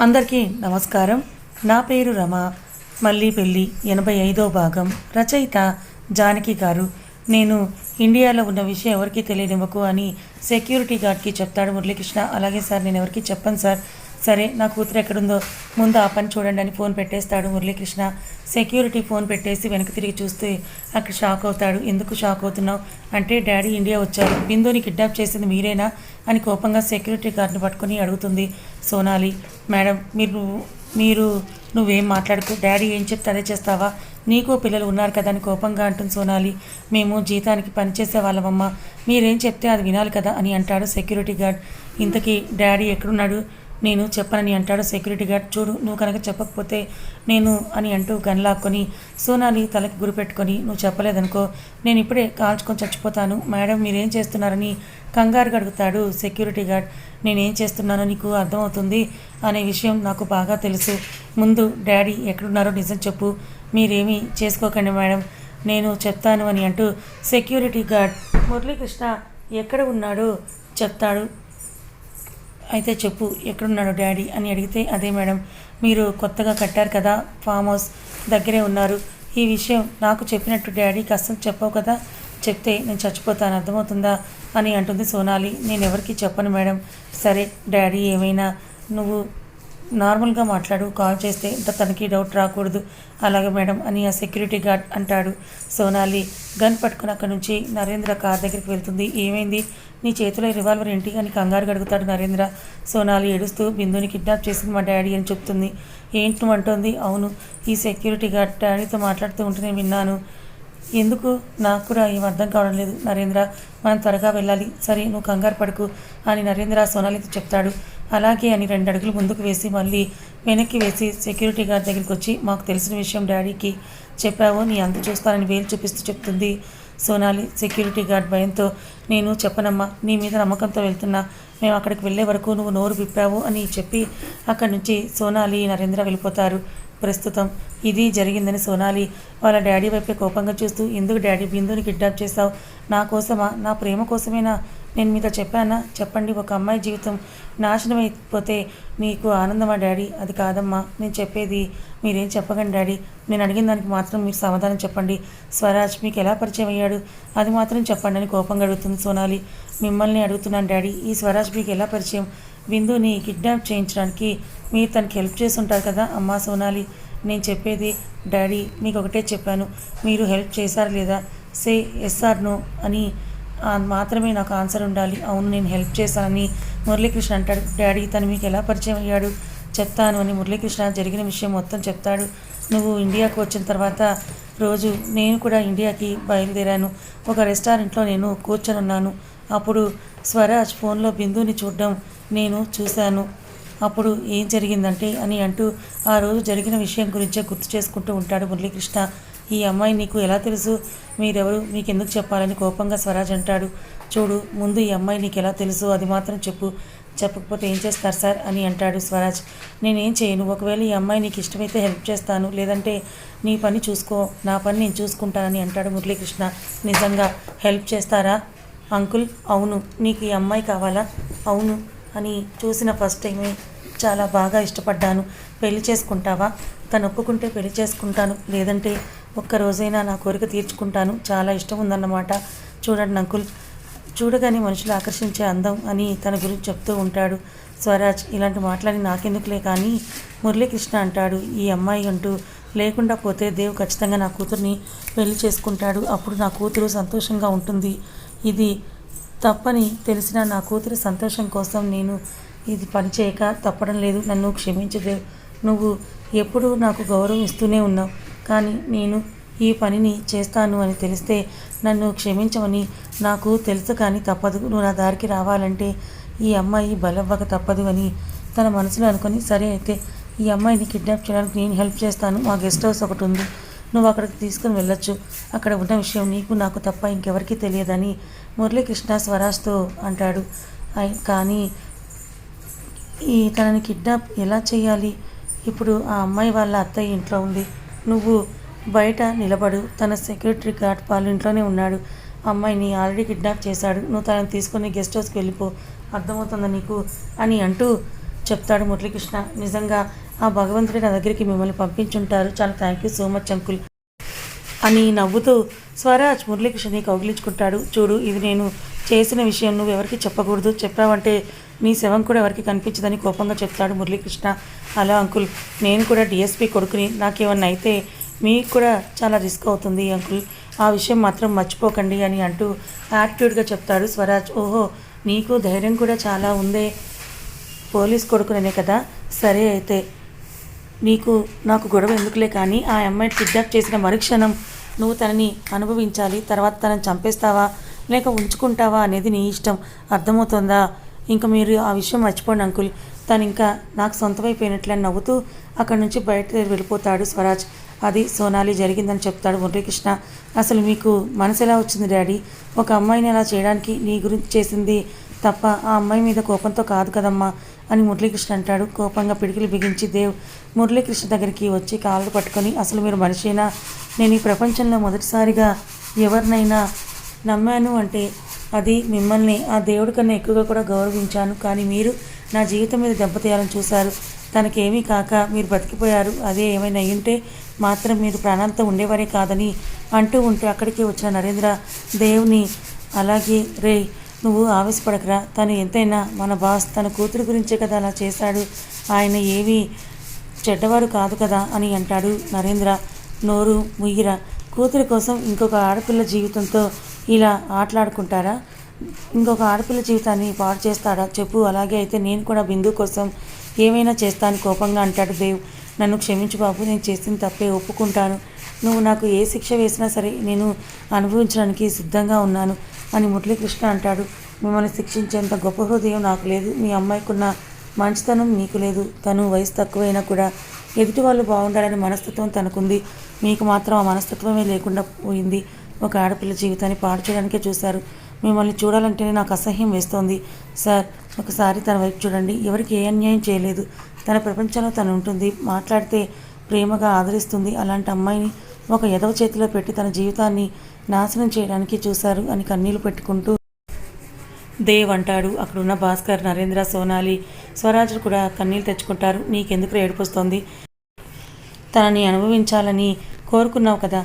అందరికీ నమస్కారం. నా పేరు రమ. మళ్ళీ పెళ్ళి ఎనభై ఐదో భాగం. రచయిత జానకి గారు. నేను ఇండియాలో ఉన్న విషయం ఎవరికీ తెలియనివ్వకు అని సెక్యూరిటీ గార్డ్కి చెప్తాడు మురళీకృష్ణ. అలాగే సార్ నేను ఎవరికి చెప్పను సార్. సరే నా కూతురు ఎక్కడుందో ముందు ఆ పని చూడండి అని ఫోన్ పెట్టేస్తాడు మురళీకృష్ణ. సెక్యూరిటీ ఫోన్ పెట్టేసి వెనక్కి తిరిగి చూస్తే అక్కడ షాక్ అవుతాడు. ఎందుకు షాక్ అవుతున్నావు? అంటే డాడీ ఇండియా వచ్చారు. బిందుని కిడ్నాప్ చేసింది మీరేనా? అని కోపంగా సెక్యూరిటీ గార్డ్ని పట్టుకొని అడుగుతుంది సోనాలి. మేడం మీరు మీరు నువ్వేం మాట్లాడుకో. డాడీ ఏం చెప్తే అదే చేస్తావా? నీకు పిల్లలు ఉన్నారు కదా అని కోపంగా అంటుంది సోనాలి. మేము జీతానికి పనిచేసే వాళ్ళమమ్మ. మీరేం చెప్తే అది వినాలి కదా అని అంటాడు సెక్యూరిటీ గార్డ్. ఇంతకీ డాడీ ఎక్కడున్నాడు? నేను చెప్పనని అంటాడు సెక్యూరిటీ గార్డ్. చూడు నువ్వు కనుక చెప్పకపోతే నేను అని అంటూ గన్ సోనాని సోనాలి తలకి గురి పెట్టుకొని నువ్వు చెప్పలేదనుకో నేను ఇప్పుడే కాల్చుకొని చచ్చిపోతాను. మేడం మీరేం చేస్తున్నారని కంగారు గడుగుతాడు సెక్యూరిటీ గార్డ్. నేనేం చేస్తున్నానో నీకు అర్థమవుతుంది అనే విషయం నాకు బాగా తెలుసు. ముందు డాడీ ఎక్కడున్నారో నిజం చెప్పు. మీరేమీ చేసుకోకండి మేడం. నేను చెప్తాను అని అంటూ సెక్యూరిటీ గార్డ్ మురళీకృష్ణ ఎక్కడ ఉన్నాడో? చెప్తాడు. అయితే చెప్పు ఎక్కడున్నాడు డాడీ? అని అడిగితే అదే మేడం మీరు కొత్తగా కట్టారు కదా ఫామ్ హౌస్ దగ్గరే ఉన్నారు. ఈ విషయం నాకు చెప్పినట్టు డాడీకి కష్టం చెప్పవు కదా చెప్తే నేను చచ్చిపోతాను అర్థమవుతుందా? అని అంటుంది సోనాలి. నేను ఎవరికి చెప్పను మేడం. సరే డాడీ ఏమైనా నువ్వు నార్మల్గా మాట్లాడు కాల్ చేస్తే ఇంత తనకి డౌట్ రాకూడదు. అలాగే మేడం అని ఆ సెక్యూరిటీ గార్డ్ అంటాడు. సోనాలి గన్ పట్టుకుని అక్కడి నుంచి నరేంద్ర కార్ దగ్గరికి వెళ్తుంది. ఏమైంది? నీ చేతిలో రివాల్వర్ ఏంటి అని కంగారు గడుగుతాడు నరేంద్ర. సోనాలి ఏడుస్తూ బిందుని కిడ్నాప్ చేసింది మా డాడీ అని చెప్తుంది. ఏంటి అంటోంది? అవును ఈ సెక్యూరిటీ గార్డ్ డాడీతో మాట్లాడుతూ ఉంటే నేను విన్నాను. ఎందుకు? నాకు కూడా ఏం అర్థం కావడం లేదు. నరేంద్ర మనం త్వరగా వెళ్ళాలి. సరే నువ్వు కంగారు పడుకు అని నరేంద్ర సోనాలితో చెప్తాడు. అలాగే అని రెండు అడుగులు ముందుకు వేసి మళ్ళీ వెనక్కి వేసి సెక్యూరిటీ గార్డ్ దగ్గరికి వచ్చి మాకు తెలిసిన విషయం డాడీకి చెప్పావు నీ అంత చూస్తానని వేలు చూపిస్తూ చెప్తుంది సోనాలి. సెక్యూరిటీ గార్డ్ భయంతో నేను చెప్పనమ్మా నీ మీద నమ్మకంతో వెళ్తున్నా. మేము అక్కడికి వెళ్ళే వరకు నువ్వు నోరు విప్పావు అని చెప్పి అక్కడి నుంచి సోనాలి నరేంద్ర వెళ్ళిపోతారు. ప్రస్తుతం ఇది జరిగిందని సోనాలి వాళ్ళ డాడీ వైపే కోపంగా చూస్తూ ఎందుకు డాడీ బిందుని కిడ్నాప్ చేశావు? నా కోసమా? నా ప్రేమ కోసమేనా? నేను మీతో చెప్పానా? చెప్పండి ఒక అమ్మాయి జీవితం నాశనం అయిపోతే మీకు ఆనందమా డాడీ? అది కాదమ్మా. నేను చెప్పేది మీరేం చెప్పకండి డాడీ. నేను అడిగిన దానికి మాత్రం మీరు సమాధానం చెప్పండి. స్వరాజ్ మీకు ఎలా పరిచయం అయ్యాడు? అది మాత్రం చెప్పండి అని కోపంగా అడుగుతుంది సోనాలి. మిమ్మల్ని అడుగుతున్నాను డాడీ. ఈ స్వరాజ్ మీకు ఎలా పరిచయం? బిందుని కిడ్నాప్ చేయించడానికి మీరు తనకి హెల్ప్ చేసి ఉంటారు కదా అమ్మా సోనాలి. నేను చెప్పేది డాడీ మీకు ఒకటే చెప్పాను. మీరు హెల్ప్ చేశారు లేదా? సే ఎస్ఆర్ను అని మాత్రమే నాకు ఆన్సర్ ఉండాలి. అవును నేను హెల్ప్ చేశానని మురళీకృష్ణ అంటాడు. డాడీ తను మీకు ఎలా పరిచయం అయ్యాడు? చెప్తాను అని మురళీకృష్ణ జరిగిన విషయం మొత్తం చెప్తాడు. నువ్వు ఇండియాకు వచ్చిన తర్వాత రోజు నేను కూడా ఇండియాకి బయలుదేరాను. ఒక రెస్టారెంట్లో నేను కూర్చొని ఉన్నాను అప్పుడు స్వరాజ్ ఫోన్లో బిందుని చూడడం నేను చూశాను. అప్పుడు ఏం జరిగిందంటే అని అంటూ ఆ రోజు జరిగిన విషయం గురించే గుర్తు చేసుకుంటూ ఉంటాడు మురళీకృష్ణ. ఈ అమ్మాయి నీకు ఎలా తెలుసు? మీరెవరు? మీకెందుకు చెప్పాలని కోపంగా స్వరాజ్ అంటాడు. చూడు ముందు ఈ అమ్మాయి నీకు ఎలా తెలుసు? అది మాత్రం చెప్పు. చెప్పకపోతే ఏం చేస్తారు సార్? అని అంటాడు స్వరాజ్. నేనేం చేయను. ఒకవేళ ఈ అమ్మాయి నీకు ఇష్టమైతే హెల్ప్ చేస్తాను. లేదంటే నీ పని చూసుకో. నా పని నేను చూసుకుంటానని అంటాడు మురళీకృష్ణ. నిజంగా హెల్ప్ చేస్తారా? అంకుల్ అవును. నీకు ఈ అమ్మాయి కావాలా? అవును. అని చూసిన ఫస్ట్ టైమే చాలా బాగా ఇష్టపడ్డాను. పెళ్ళి చేసుకుంటావా? తను ఒప్పుకుంటే పెళ్ళి చేసుకుంటాను. లేదంటే ఒక్క రోజైనా నా కోరిక తీర్చుకుంటాను. చాలా ఇష్టం ఉందన్నమాట చూడండి అంకుల్. చూడగానే మనుషులు ఆకర్షించే అందం అని తన గురించి చెప్తూ ఉంటాడు. స్వరాజ్ ఇలాంటి మాటలని నాకెందుకులే కానీ మురళీకృష్ణ అంటాడు. ఈ అమ్మాయి అంటూ లేకుండా పోతే దేవ్ ఖచ్చితంగా నా కూతుర్ని పెళ్ళి చేసుకుంటాడు. అప్పుడు నా కూతురు సంతోషంగా ఉంటుంది. ఇది తప్పని తెలిసిన నా కూతురు సంతోషం కోసం నేను ఇది పని చేయక తప్పడం లేదు. నన్ను క్షమించదే నువ్వు ఎప్పుడూ నాకు గౌరవం ఇస్తూనే ఉన్నావు. కానీ నేను ఈ పనిని చేస్తాను అని తెలిస్తే నన్ను క్షమించమని నాకు తెలుసు కానీ తప్పదు. నువ్వు నా దారికి రావాలంటే ఈ అమ్మాయి బలవ్వక తప్పదు అని తన మనసులో అనుకొని సరే అయితే ఈ అమ్మాయిని కిడ్నాప్ చేయడానికి నేను హెల్ప్ చేస్తాను. మా గెస్ట్ హౌస్ ఒకటి ఉంది. నువ్వు అక్కడికి తీసుకుని వెళ్ళొచ్చు. అక్కడ ఉన్న విషయం నీకు నాకు తప్ప ఇంకెవరికీ తెలియదని మురళీకృష్ణ స్వరాజ్తో అంటాడు. కానీ ఈ తనని కిడ్నాప్ ఎలా చేయాలి? ఇప్పుడు ఆ అమ్మాయి వాళ్ళ అత్తయ్య ఇంట్లో ఉంది. నువ్వు బయట నిలబడు. తన సెక్యూరిటీ గార్డ్ వాళ్ళు ఇంట్లోనే ఉన్నాడు. అమ్మాయిని ఆల్రెడీ కిడ్నాప్ చేశాడు. నువ్వు తనని తీసుకొని గెస్ట్ హౌస్కి వెళ్ళిపో. అర్థమవుతుందా నీకు? అని అంటూ చెప్తాడు మురళీకృష్ణ. నిజంగా ఆ భగవంతుడి నా దగ్గరికి మిమ్మల్ని పంపించుంటారు. చాలా thank you so much uncle. అని నవ్వుతూ స్వరాజ్ మురళీకృష్ణని కౌగిలించుకుంటాడు. చూడు ఇది నేను చేసిన విషయం. నువ్వు ఎవరికి చెప్పకూడదు. చెప్పావంటే మీ శవం కూడా ఎవరికి కనిపించదని కోపంగా చెప్తాడు మురళీకృష్ణ. అలా అంకుల్ నేను కూడా డిఎస్పీ కొడుకుని నాకేమన్నా అయితే మీకు కూడా చాలా రిస్క్ అవుతుంది అంకుల్. ఆ విషయం మాత్రం మర్చిపోకండి అని అంటూ యాటిట్యూడ్గా చెప్తాడు స్వరాజ్. ఓహో నీకు ధైర్యం కూడా చాలా ఉందే. పోలీస్ కొడుకుననే కదా? సరే అయితే నీకు నాకు గొడవ ఎందుకులే కానీ ఆ అమ్మాయిని కిడ్నాప్ చేసిన మరుక్షణం నువ్వు తనని అనుభవించాలి తర్వాత తనని చంపేస్తావా లేక ఉంచుకుంటావా అనేది నీ ఇష్టం. అర్థమవుతుందా? ఇంకా మీరు ఆ విషయం మర్చిపోండి అంకుల్. తను ఇంకా నాకు సొంతమైపోయినట్లని నవ్వుతూ అక్కడి నుంచి బయట వెళ్ళిపోతాడు స్వరాజ్. అది సోనాలి జరిగిందని చెప్తాడు మురళీకృష్ణ. అసలు మీకు మనసు ఎలా వచ్చింది డాడీ? ఒక అమ్మాయిని అలా చేయడానికి నీ గురించి చేసింది తప్ప ఆ అమ్మాయి మీద కోపంతో కాదు కదమ్మా అని మురళీకృష్ణ అంటాడు. కోపంగా పిడికిలు బిగించి దేవ్ మురళీకృష్ణ దగ్గరికి వచ్చి కాళ్ళు పట్టుకొని అసలు మీరు మనిషేనా? నేను ఈ ప్రపంచంలో మొదటిసారిగా ఎవరినైనా నమ్మాను అంటే అది మిమ్మల్ని ఆ దేవుడి కన్నా ఎక్కువగా కూడా గౌరవించాను. కానీ మీరు నా జీవితం మీద దెబ్బతీయాలని చూశారు. తనకేమీ కాక మీరు బతికిపోయారు. అదే ఏమైనా అయ్యుంటే మాత్రం మీరు ప్రాణాలతో ఉండేవారే కాదని అంటూ ఉంటే అక్కడికి వచ్చిన నరేంద్ర దేవుని అలాగే రే నువ్వు ఆవేశపడకరా. తను ఎంతైనా మన బాస్ తన కూతురు గురించే కదా అలా చేశాడు. ఆయన ఏమీ చెడ్డవారు కాదు కదా అని అంటాడు నరేంద్ర. నోరు ముయ్యిరా. కూతురి కోసం ఇంకొక ఆడపిల్ల జీవితంతో ఇలా ఆటలాడుకుంటారా? ఇంకొక ఆడపిల్ల జీవితాన్ని పాడు చేస్తాడా? చెప్పు. అలాగే అయితే నేను కూడా బిందు కోసం ఏమైనా చేస్తాను. కోపంగా అంటాడు దేవ్. నన్ను క్షమించు బాబు. నేను చేసిన తప్పే ఒప్పుకుంటాను. నువ్వు నాకు ఏ శిక్ష వేసినా సరే నేను అనుభవించడానికి సిద్ధంగా ఉన్నాను అని మురళీకృష్ణ అంటాడు. మిమ్మల్ని శిక్షించేంత గొప్ప హృదయం నాకు లేదు. మీ అమ్మాయికున్న మంచితనం నీకు లేదు. తను వయసు తక్కువైనా కూడా ఎదుటి వాళ్ళు బాగుండాలని మనస్తత్వం తనకుంది. మీకు మాత్రం ఆ మనస్తత్వమే లేకుండా పోయింది. ఒక ఆడపిల్ల జీవితాన్ని పాడు చేయడానికే చూశారు. మిమ్మల్ని చూడాలంటేనే నాకు అసహ్యం వేస్తోంది. సార్ ఒకసారి తన వైపు చూడండి. ఎవరికి ఏ అన్యాయం చేయలేదు. తన ప్రపంచంలో తను ఉంటుంది. మాట్లాడితే ప్రేమగా ఆదరిస్తుంది. అలాంటి అమ్మాయిని ఒక ఎదవ చేతిలో పెట్టి తన జీవితాన్ని నాశనం చేయడానికి చూశారు అని కన్నీళ్ళు పెట్టుకుంటూ దేవ్ అంటాడు. అక్కడున్న భాస్కర్ నరేంద్ర సోనాలి స్వరాజులు కూడా కన్నీళ్ళు తెచ్చుకుంటారు. నీకెందుకు ఏడుపొస్తోంది తనని అనుభవించాలని కోరుకున్నావు కదా.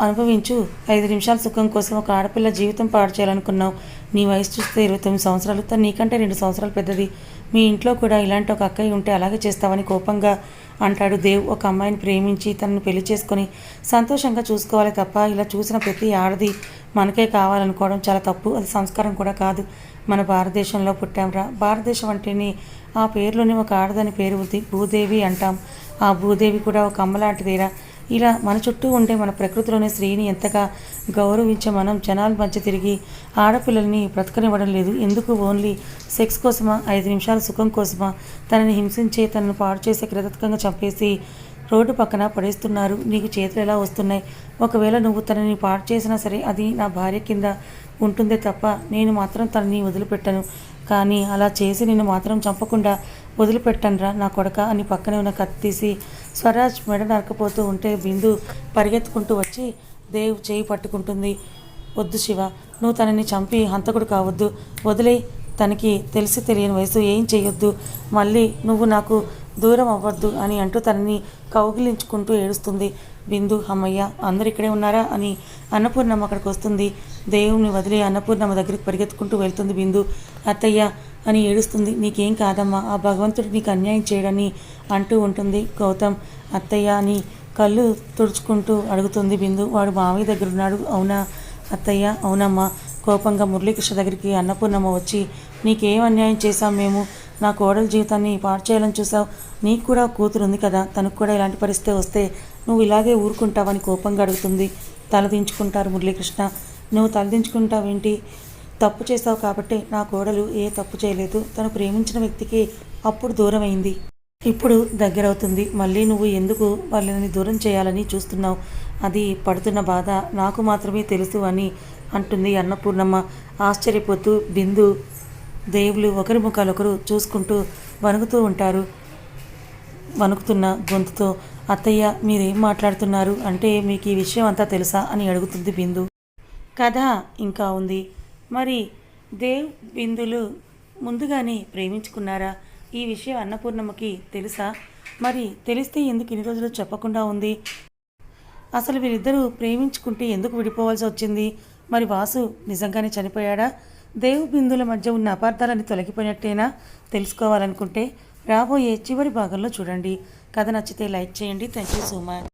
అనుభవించు. ఐదు నిమిషాల సుఖం కోసం ఒక ఆడపిల్ల జీవితం పాడు చేయాలనుకున్నావు. నీ వయసు చూస్తే ఇరవై తొమ్మిది సంవత్సరాలు తను నీకంటే రెండు సంవత్సరాలు పెద్దది. మీ ఇంట్లో కూడా ఇలాంటి ఒక అక్కయ్య ఉంటే అలాగే చేస్తావని కోపంగా అంటాడు దేవ్. ఒక అమ్మాయిని ప్రేమించి తనను పెళ్ళి చేసుకొని సంతోషంగా చూసుకోవాలి తప్ప ఇలా చూసిన ప్రతి ఆడది మనకే కావాలనుకోవడం చాలా తప్పు. అది సంస్కారం కూడా కాదు. మన భారతదేశంలో పుట్టాంరా. భారతదేశం అంటేనే ఆ పేరులోనే ఒక ఆడదని పేరు ఉంది భూదేవి అంటాం. ఆ భూదేవి కూడా ఒక అమ్మలాంటిదేరా ఇలా మన చుట్టూ ఉండే మన ప్రకృతిలోని స్త్రీని ఎంతగా గౌరవించే మనం జనాల మధ్య తిరిగి ఆడపిల్లల్ని బ్రతకనివ్వడం లేదు. ఎందుకు ఓన్లీ సెక్స్ కోసమా? ఐదు నిమిషాల సుఖం కోసమా? తనని హింసించే తనను పాడు చేసే కృతజ్ఞంగా చంపేసి రోడ్డు పక్కన పడేస్తున్నారు. నీకు చేతులు ఎలా వస్తున్నాయి? ఒకవేళ నువ్వు తనని పాడు చేసినా సరే అది నా భార్య కింద ఉంటుందే తప్ప నేను మాత్రం తనని వదిలిపెట్టను. కానీ అలా చేసి నేను మాత్రం చంపకుండా వదిలిపెట్టనురా నా కొడక అని పక్కనే ఉన్న కత్తి తీసి స్వరాజ్ మెడ నరకపోతూ ఉంటే బిందు పరిగెత్తుకుంటూ వచ్చి దేవ్ చేయి పట్టుకుంటుంది. వద్దు శివ నువ్వు తనని చంపి హంతకుడు కావద్దు. వదిలే తనకి తెలిసి తెలియని వయసు ఏం చేయొద్దు మళ్ళీ నువ్వు నాకు దూరం అవ్వద్దు అని అంటూ తనని కౌగిలించుకుంటూ ఏడుస్తుంది. బిందు అమ్మయ్య అందరు ఇక్కడే ఉన్నారా? అని అన్నపూర్ణమ్మ అక్కడికి వస్తుంది. దేవుని వదిలి అన్నపూర్ణమ్మ దగ్గరికి పరిగెత్తుకుంటూ వెళ్తుంది బిందు. అత్తయ్య అని ఏడుస్తుంది. నీకేం కాదమ్మా ఆ భగవంతుడు నీకు అన్యాయం చేయడని అంటూ ఉంటుంది గౌతమ్. అత్తయ్య అని కళ్ళు తుడుచుకుంటూ అడుగుతుంది బిందు. వాడు మావయ్య దగ్గర ఉన్నాడు. అవునా అత్తయ్య అవునమ్మా. కోపంగా మురళీకృష్ణ దగ్గరికి అన్నపూర్ణమ్మ వచ్చి నీకేం అన్యాయం చేశాం మేము? నా కోడల జీవితాన్ని పాడు చేయాలని చూసావు నీకు కూడా కూతురు ఉంది కదా తనకు కూడా ఇలాంటి పరిస్థితి వస్తే నువ్వు ఇలాగే ఊరుకుంటావని కోపంగా అడుగుతుంది. తలదించుకుంటారు మురళీకృష్ణ. నువ్వు తలదించుకుంటావేంటి తప్పు చేసావు కాబట్టి నా కోడలు ఏ తప్పు చేయలేదు. తను ప్రేమించిన వ్యక్తికి అప్పుడు దూరమైంది. ఇప్పుడు దగ్గరవుతుంది. మళ్ళీ నువ్వు ఎందుకు వాళ్ళని దూరం చేయాలని చూస్తున్నావు? అది పడుతున్న బాధ. నాకు మాత్రమే తెలుసు అని అంటుంది అన్నపూర్ణమ్మ. ఆశ్చర్యపోతూ బిందు దేవులు ఒకరి ముఖాలొకరు చూసుకుంటూ వణుకుతూ ఉంటారు. వణుకుతున్న గొంతుతో అత్తయ్య మీరేం మాట్లాడుతున్నారు? అంటే మీకు ఈ విషయం అంతా తెలుసా? అని అడుగుతుంది బిందు. కథ ఇంకా ఉంది. మరి దేవ్ బిందులు ముందుగానే ప్రేమించుకున్నారా? ఈ విషయం అన్నపూర్ణమ్మకి తెలుసా? మరి తెలిస్తే ఎందుకు ఇన్ని రోజులు చెప్పకుండా ఉంది? అసలు వీరిద్దరూ ప్రేమించుకుంటే ఎందుకు విడిపోవాల్సి వచ్చింది? మరి వాసు నిజంగానే చనిపోయాడా? దేవు బిందుల మధ్య ఉన్న అపార్థాలని తొలగిపోయినట్టేనా? తెలుసుకోవాలనుకుంటే రాబోయే చివరి భాగంలో చూడండి. కథ నచ్చితే లైక్ చేయండి. Thank you so much.